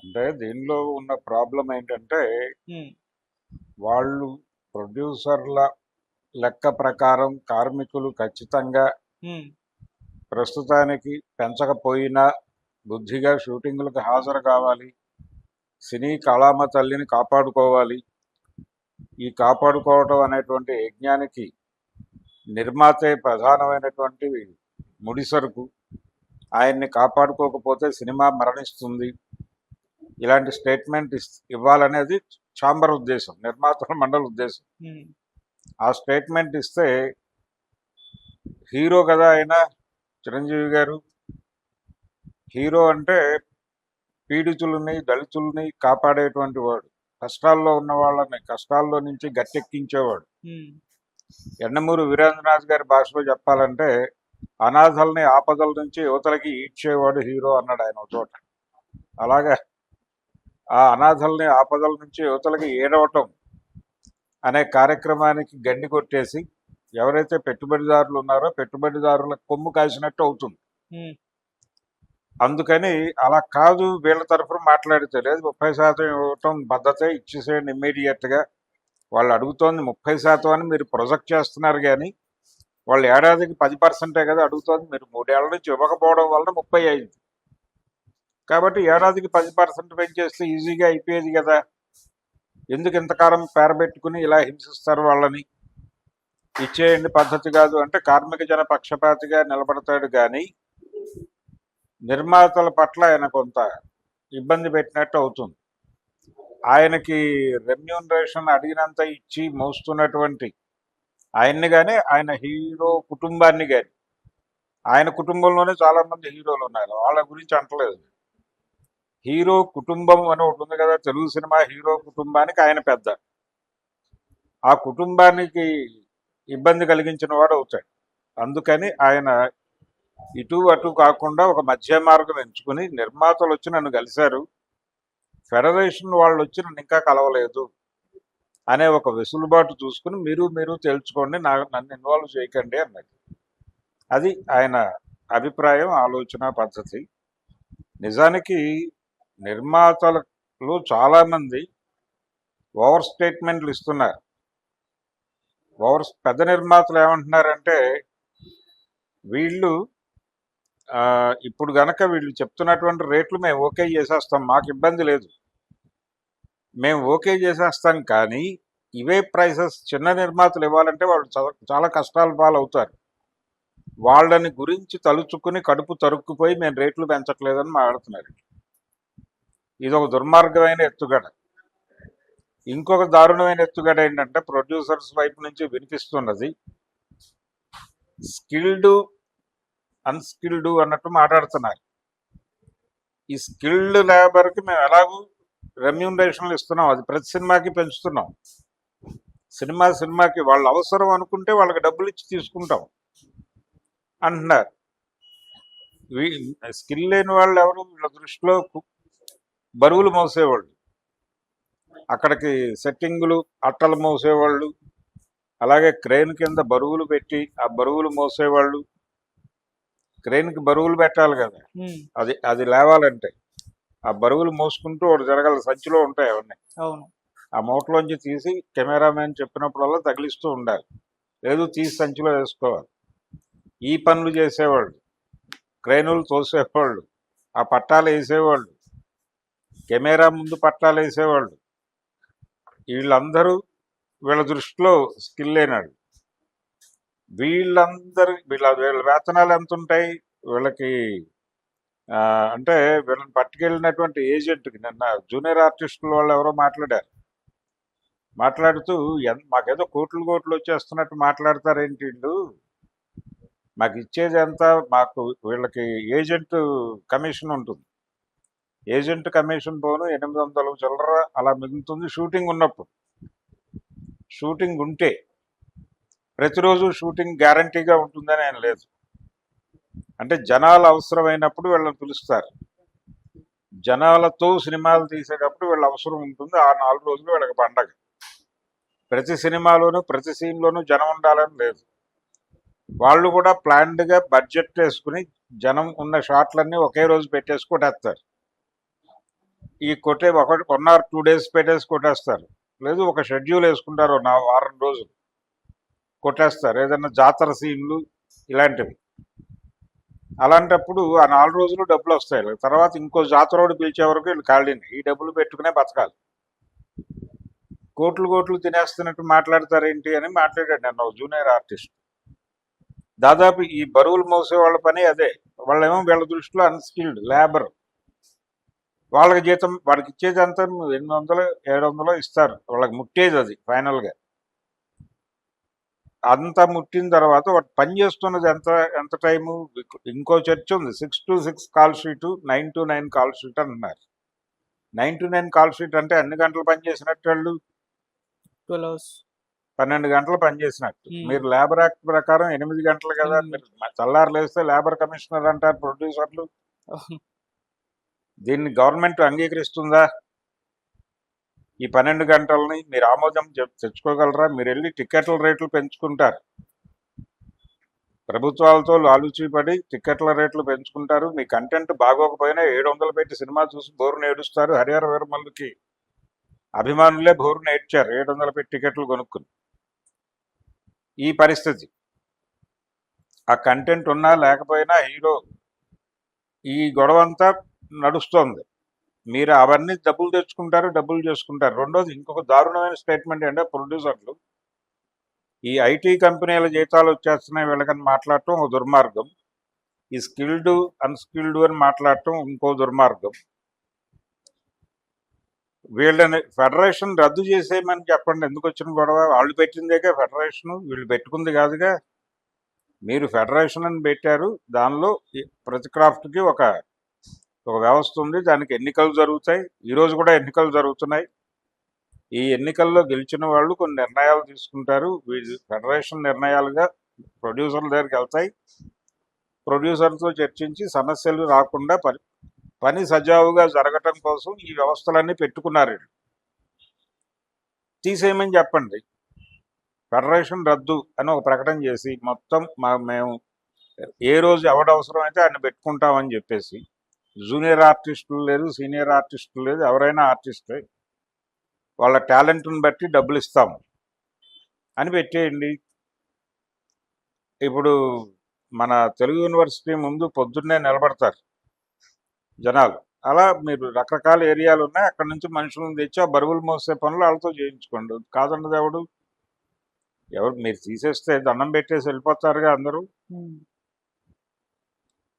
అంటే దీనిలో ఉన్న ప్రాబ్లం ఏంటంటే వాళ్ళు ప్రొడ్యూసర్ల లెక్క ప్రకారం కార్మికులు ఖచ్చితంగా ప్రస్తుతానికి పెంచకపోయినా బుద్ధిగా షూటింగ్లకు హాజరు కావాలి. సినీ కళామ తల్లిని కాపాడుకోవాలి. ఈ కాపాడుకోవటం అనేటువంటి యజ్ఞానికి నిర్మాతే ప్రధానమైనటువంటి ముడిసరుకు. ఆయన్ని కాపాడుకోకపోతే సినిమా మరణిస్తుంది. ఇలాంటి స్టేట్మెంట్ ఇస్ ఇవ్వాలనేది ఛాంబర్ ఉద్దేశం నిర్మాతల మండలి ఉద్దేశం. ఆ స్టేట్మెంట్ ఇస్తే హీరో కదా ఆయన చిరంజీవి గారు. హీరో అంటే పీడితులని దళితుల్ని కాపాడేటువంటి వాడు. కష్టాల్లో ఉన్న వాళ్ళని కష్టాల్లో నుంచి గట్టెక్కించేవాడు. ఎండమూరు వీరేంద్రనాథ్ గారి భాషలో చెప్పాలంటే అనాథల్ని ఆపదల నుంచి యువతలకి ఈడ్చేవాడు హీరో అన్నాడు ఆయన చోట. అలాగే ఆ అనాథల్ని ఆపదల నుంచి యువతలకి ఏడవటం అనే కార్యక్రమానికి గండి కొట్టేసి ఎవరైతే పెట్టుబడిదారులు ఉన్నారో పెట్టుబడిదారుల కొమ్ము కాసినట్టు అవుతుంది. అందుకని అలా కాదు వీళ్ళ తరఫున మాట్లాడితే లేదు ముప్పై శాతం ఇవ్వటం పద్ధతే ఇచ్చేసేయండి ఇమ్మీడియట్గా వాళ్ళు అడుగుతోంది ముప్పై శాతం అని మీరు ప్రొజెక్ట్ చేస్తున్నారు కానీ వాళ్ళు ఏడాదికి పది పర్సెంటే కదా అడుగుతోంది మీరు మూడేళ్ళ నుంచి ఇవ్వకపోవడం వల్ల ముప్పై అయింది. కాబట్టి ఏడాదికి పది పర్సెంట్ పెంచేస్తే ఈజీగా అయిపోయేది కదా. ఎందుకు ఇంతకాలం పేరబెట్టుకుని ఇలా హింసిస్తారు వాళ్ళని? ఇచ్చేయండి పద్ధతి కాదు అంటే కార్మిక జన పక్షపాతిగా నిలబడతాడు కానీ నిర్మాతల పట్ల ఆయన కొంత ఇబ్బంది పెట్టినట్టు అవుతుంది. ఆయనకి రెమ్యూనరేషన్ అడిగినంత ఇచ్చి మోస్తున్నటువంటి ఆయన్ని కానీ ఆయన హీరో కుటుంబాన్ని కానీ ఆయన కుటుంబంలోనే చాలా మంది హీరోలు ఉన్నారు. వాళ్ళ గురించి అంటలేదు. హీరో కుటుంబం అని ఒకటి ఉంది కదా తెలుగు సినిమా హీరో కుటుంబానికి ఆయన పెద్ద. ఆ కుటుంబానికి ఇబ్బంది కలిగించిన వాడు అవుతాడు. అందుకని ఆయన ఇటు అటు కాకుండా ఒక మధ్య మార్గం ఎంచుకుని నిర్మాతలు వచ్చి నన్ను కలిశారు. ఫెడరేషన్ వాళ్ళు వచ్చి నన్ను ఇంకా కలవలేదు అనే ఒక వెసులుబాటు చూసుకుని మీరు మీరు తెలుసుకోండి నా నన్ను ఇన్వాల్వ్ చేయకండి అన్నది. అది ఆయన అభిప్రాయం ఆలోచన పద్ధతి. నిజానికి నిర్మాతలు చాలామంది ఓవర్ స్టేట్మెంట్లు ఇస్తున్నారు. ఓవర్ పెద్ద నిర్మాతలు ఏమంటున్నారంటే వీళ్ళు ఇప్పుడు గనక వీళ్ళు చెప్తున్నటువంటి రేట్లు మేము ఓకే చేసేస్తాం మాకు ఇబ్బంది లేదు. మేము ఓకే చేసేస్తాం కానీ ఇవే ప్రైసెస్ చిన్న నిర్మాతలు ఇవ్వాలంటే వాళ్ళు చాలా కష్టాల పాలవుతారు. వాళ్ళని గురించి తలుచుకుని కడుపు తరుక్కుపోయి మేము రేట్లు పెంచట్లేదని మాట్లాడుతున్నారు. ఇది ఒక దుర్మార్గమైన ఎత్తుగడ. ఇంకొక దారుణమైన ఎత్తుగడ ఏంటంటే ప్రొడ్యూసర్స్ వైపు నుంచి వినిపిస్తున్నది. స్కిల్డ్ అన్స్కిల్డ్ అన్నట్టు మాట్లాడుతున్నారు. ఈ స్కిల్డ్ లేబర్కి మేము ఎలాగూ రెమ్యూనరేషన్లు ఇస్తున్నాం. అది ప్రతి సినిమాకి పెంచుతున్నాం. సినిమా సినిమాకి వాళ్ళ అవసరం అనుకుంటే వాళ్ళకి డబ్బులు ఇచ్చి తీసుకుంటాం అంటున్నారు. స్కిల్ లేని వాళ్ళు ఎవరు? వీళ్ళ దృష్టిలో బరువులు మోసేవాళ్ళు. అక్కడికి సెట్టింగులు అట్టలు మోసేవాళ్ళు. అలాగే క్రెయిన్ కింద బరువులు పెట్టి ఆ బరువులు మోసేవాళ్ళు. క్రెయిన్కి బరువులు పెట్టాలి కదా. అది అది లేవాలంటే ఆ బరువులు మోసుకుంటూ ఒకటి జరగాలి. సంచిలో ఉంటాయి అవన్నీ. అవును. ఆ మూటలోంచి తీసి కెమెరామెన్ చెప్పినప్పుడల్లా తగిలిస్తూ ఉండాలి. లేదు తీసి సంచిలో వేసుకోవాలి. ఈ పనులు చేసేవాళ్ళు. క్రైనులు తోసేవాళ్ళు. ఆ పట్టాలు వేసేవాళ్ళు. కెమెరా ముందు పట్టాలు వేసేవాళ్ళు. వీళ్ళందరూ వీళ్ళ దృష్టిలో స్కిల్ లేనాడు వీళ్ళందరూ వీళ్ళ వీళ్ళ వేతనాలు ఎంత ఉంటాయి వీళ్ళకి అంటే వీళ్ళని పట్టుకెళ్ళినటువంటి ఏజెంట్కి నిన్న జూనియర్ ఆర్టిస్టుల వాళ్ళు ఎవరో మాట్లాడారు. మాట్లాడుతూ ఎన్ మాకేదో కోట్లు కోట్లు వచ్చేస్తున్నట్టు మాట్లాడతారేంటి వీళ్ళు? మాకు ఇచ్చేది ఎంత? మాకు వీళ్ళకి ఏజెంట్ కమిషన్ ఉంటుంది. ఏజెంట్ కమిషన్ పోను ఎనిమిది వందలు చిల్లర అలా మిగులుతుంది షూటింగ్ ఉన్నప్పుడు. షూటింగ్ ఉంటే ప్రతిరోజు షూటింగ్ గ్యారంటీగా ఉంటుందని ఆయన లేదు. అంటే జనాలు అవసరమైనప్పుడు వీళ్ళని పిలుస్తారు. జనాలతో సినిమాలు తీసేటప్పుడు వీళ్ళ అవసరం ఉంటుంది. ఆ నాలుగు రోజులు వీళ్ళకి పండగ. ప్రతి సినిమాలోనూ ప్రతి సీన్లోనూ జనం ఉండాలని లేదు. వాళ్ళు కూడా ప్లాన్డ్గా బడ్జెట్ వేసుకుని జనం ఉన్న షాట్లన్నీ ఒకే రోజు పెట్టేసి కొట్టేస్తారు ఈ కొట్టే ఒకటి వన్ ఆర్ టూ డేస్ పెట్టేసి కొట్టేస్తారు. లేదు ఒక షెడ్యూల్ వేసుకుంటారు నా వారం రోజులు. కొట్టేస్తారు. ఏదైనా జాతర సీన్లు ఇలాంటివి. అలాంటప్పుడు ఆ నాలుగు రోజులు డబ్బులు వస్తాయి. తర్వాత ఇంకో జాతరోడు పిలిచే వరకు వీళ్ళు ఖాళీని. ఈ డబ్బులు పెట్టుకునే బతకాలి. కోట్లు కోట్లు తినేస్తున్నట్టు మాట్లాడతారేంటి అని మాట్లాడాడు నేను జూనియర్ ఆర్టిస్ట్. దాదాపు ఈ బరువులు మోసే వాళ్ళ పని అదే. వాళ్ళేమో వీళ్ళ దృష్టిలో అన్స్కిల్డ్ లేబర్. వాళ్ళకి జీతం వాడికి ఇచ్చేది అంతా ఎనిమిది వందలు ఏడు వందలు ఇస్తారు. వాళ్ళకి ముట్టేది అది ఫైనల్గా. అంతా ముట్టిన తర్వాత వాడు పని చేస్తున్నది ఎంత ఎంత టైము? ఇంకో చర్చ ఉంది. Six to six call sheet nine to nine call sheet అంటున్నారు nine to nine call sheet అంటే అన్ని గంటలు పని చేసినట్టు వాళ్ళు? Twelve hours. పన్నెండు గంటలు పనిచేసినట్టు. మీరు లేబర్ యాక్ట్ ప్రకారం ఎనిమిది గంటలు కదా. మీరు చల్లారు లేస్తే లేబర్ కమిషనర్ అంటారు ప్రొడ్యూసర్లు. దీన్ని గవర్నమెంట్ అంగీకరిస్తుందా? ఈ పన్నెండు గంటలని మీరు ఆమోదం తెచ్చుకోగలరా? మీరు వెళ్ళి టికెట్ల రేట్లు పెంచుకుంటారు. ప్రభుత్వాలతో లాలుచీపడి టికెట్ల రేట్లు పెంచుకుంటారు. మీ కంటెంట్ బాగోకపోయినా ఏడు వందలు పెట్టి సినిమా చూసి బోరును ఏడుస్తారు. హరిహర వీరమల్లుకి అభిమానులే బోరును ఏడ్చారు. ఏడు వందలు పెట్టి టికెట్లు కొనుక్కుని. ఈ పరిస్థితి. ఆ కంటెంట్ ఉన్నా లేకపోయినా హీరో ఈ గొడవ అంతా నడుస్తోంది. మీరు అవన్నీ డబ్బులు తెచ్చుకుంటారు డబ్బులు చేసుకుంటారు. రెండోది ఇంకొక దారుణమైన స్టేట్మెంట్ అంటే ప్రొడ్యూసర్లు ఈ ఐటీ కంపెనీల జీతాలు వచ్చేస్తున్నాయి వీళ్ళకని మాట్లాడటం ఒక దుర్మార్గం. ఈ స్కిల్డ్ అన్స్కిల్డ్ అని మాట్లాడటం ఇంకో దుర్మార్గం. వీళ్ళని ఫెడరేషన్ రద్దు చేసేయమని చెప్పండి. ఎందుకు వచ్చిన గొడవ? వాళ్ళు పెట్టిందేగా ఫెడరేషన్? వీళ్ళు పెట్టుకుంది కాదుగా. మీరు ఫెడరేషన్ అని పెట్టారు. దానిలో ఈ ప్రతి క్రాఫ్ట్కి ఒక ఒక వ్యవస్థ ఉంది దానికి ఎన్నికలు జరుగుతాయి. ఈరోజు కూడా ఎన్నికలు జరుగుతున్నాయి. ఈ ఎన్నికల్లో గెలిచిన వాళ్ళు కొన్ని నిర్ణయాలు తీసుకుంటారు. ఫెడరేషన్ నిర్ణయాలుగా ప్రొడ్యూసర్ల దగ్గరికి వెళ్తాయి. ప్రొడ్యూసర్తో చర్చించి సమస్యలు రాకుండా పని పని సజావుగా జరగటం కోసం ఈ వ్యవస్థలన్నీ పెట్టుకున్నారు తీసేయమని చెప్పండి. ఫెడరేషన్ రద్దు అని ఒక ప్రకటన చేసి మొత్తం మా మేము ఏ రోజు ఎవడవసరం అయితే ఆయన పెట్టుకుంటామని చెప్పేసి జూనియర్ ఆర్టిస్టులు లేదు సీనియర్ ఆర్టిస్టులు లేదు ఎవరైనా ఆర్టిస్టే. వాళ్ళ టాలెంట్ని బట్టి డబ్బులు ఇస్తాము. అని పెట్టేయండి. ఇప్పుడు మన తెలుగు యూనివర్సిటీ ముందు పొద్దున్నే నిలబడతారు జనాలు. అలా మీరు రకరకాల ఏరియాలు ఉన్నాయి. అక్కడ నుంచి మనుషులను తెచ్చి ఆ బరువులు మోసే పనులు వాళ్ళతో చేయించుకోండి. కాదండి ఎవడు ఎవరు మీరు తీసేస్తే దండం పెట్టేసి వెళ్ళిపోతారుగా అందరూ.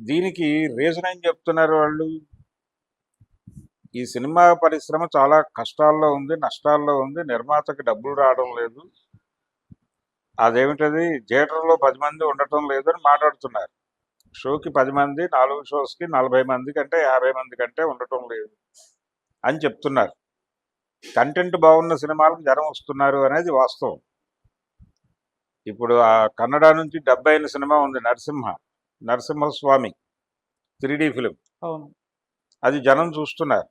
దీనికి రీజన్ ఏం చెప్తున్నారు వాళ్ళు? ఈ సినిమా పరిశ్రమ చాలా కష్టాల్లో ఉంది నష్టాల్లో ఉంది నిర్మాతకి డబ్బులు రావడం లేదు. అదేమిటది? థియేటర్లో పది మంది ఉండటం లేదు అని మాట్లాడుతున్నారు. షోకి పది మంది నాలుగు షోస్కి నలభై మంది కంటే యాభై మంది కంటే ఉండటం లేదు అని చెప్తున్నారు. కంటెంట్ బాగున్న సినిమాలకు జనం వస్తున్నారు అనేది వాస్తవం. ఇప్పుడు ఆ కన్నడ నుంచి డెబ్బై అయిన సినిమా ఉంది Narasimha. Narasimhaswamy three D film. అవును. అది జనం చూస్తున్నారు.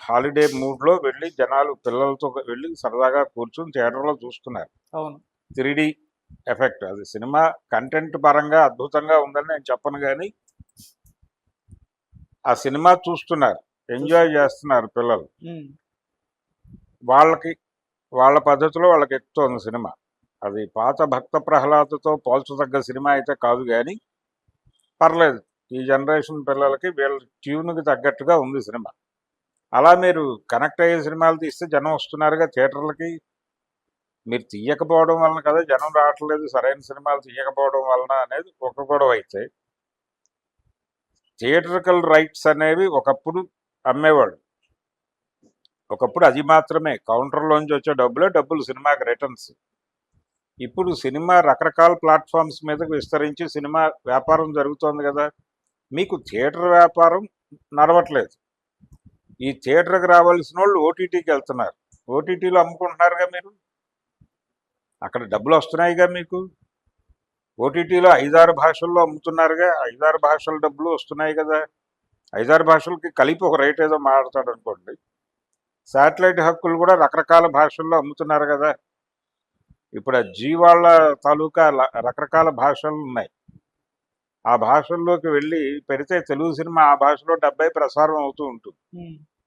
హాలిడే మూడ్లో వెళ్ళి జనాలు పిల్లలతో వెళ్ళి సరదాగా కూర్చుని థియేటర్లో చూస్తున్నారు. అవును. Three D effect. అది సినిమా కంటెంట్ పరంగా అద్భుతంగా ఉందని నేను చెప్పను కానీ ఆ సినిమా చూస్తున్నారు. ఎంజాయ్ చేస్తున్నారు. పిల్లలు. వాళ్ళకి వాళ్ళ పద్ధతిలో వాళ్ళకి ఎక్కుతోంది సినిమా. అది పాత భక్త ప్రహ్లాదతో పోల్చదగ్గ సినిమా అయితే కాదు కానీ పర్లేదు. ఈ జనరేషన్ పిల్లలకి వీళ్ళ ట్యూన్కి తగ్గట్టుగా ఉంది సినిమా. అలా మీరు కనెక్ట్ అయ్యే సినిమాలు తీస్తే జనం వస్తున్నారుగా థియేటర్లకి. మీరు తీయకపోవడం వలన కదా జనం రావట్లేదు సరైన సినిమాలు తీయకపోవడం వలన అనేది ఒక గొడవ అయితే. థియేటర్కల్ రైట్స్ అనేవి ఒకప్పుడు అమ్మేవాడు ఒకప్పుడు అది మాత్రమే. కౌంటర్లోంచి వచ్చే డబ్బులే డబ్బులు సినిమాకి రిటర్న్స్. ఇప్పుడు సినిమా రకరకాల ప్లాట్ఫామ్స్ మీదకు విస్తరించి సినిమా వ్యాపారం జరుగుతోంది కదా. మీకు థియేటర్ వ్యాపారం నడవట్లేదు. ఈ థియేటర్కి రావాల్సిన వాళ్ళు ఓటీటీకి వెళ్తున్నారు. ఓటీటీలో అమ్ముకుంటున్నారుగా మీరు? అక్కడ డబ్బులు వస్తున్నాయిగా మీకు? ఓటీటీలో ఐదారు భాషల్లో అమ్ముతున్నారుగా. ఐదారు భాషల డబ్బులు వస్తున్నాయి కదా. ఐదారు భాషలకి కలిపి ఒక రేట్ ఏదో మాట్లాడతాడు అనుకోండి. శాటిలైట్ హక్కులు కూడా రకరకాల భాషల్లో అమ్ముతున్నారు కదా. ఇప్పుడు ఆ జీ వాళ్ళ తాలూకా రకరకాల భాషలు ఉన్నాయి. ఆ భాషల్లోకి వెళ్ళి పెడితే తెలుగు సినిమా ఆ భాషలో డెబ్బై ప్రసారం అవుతూ ఉంటుంది.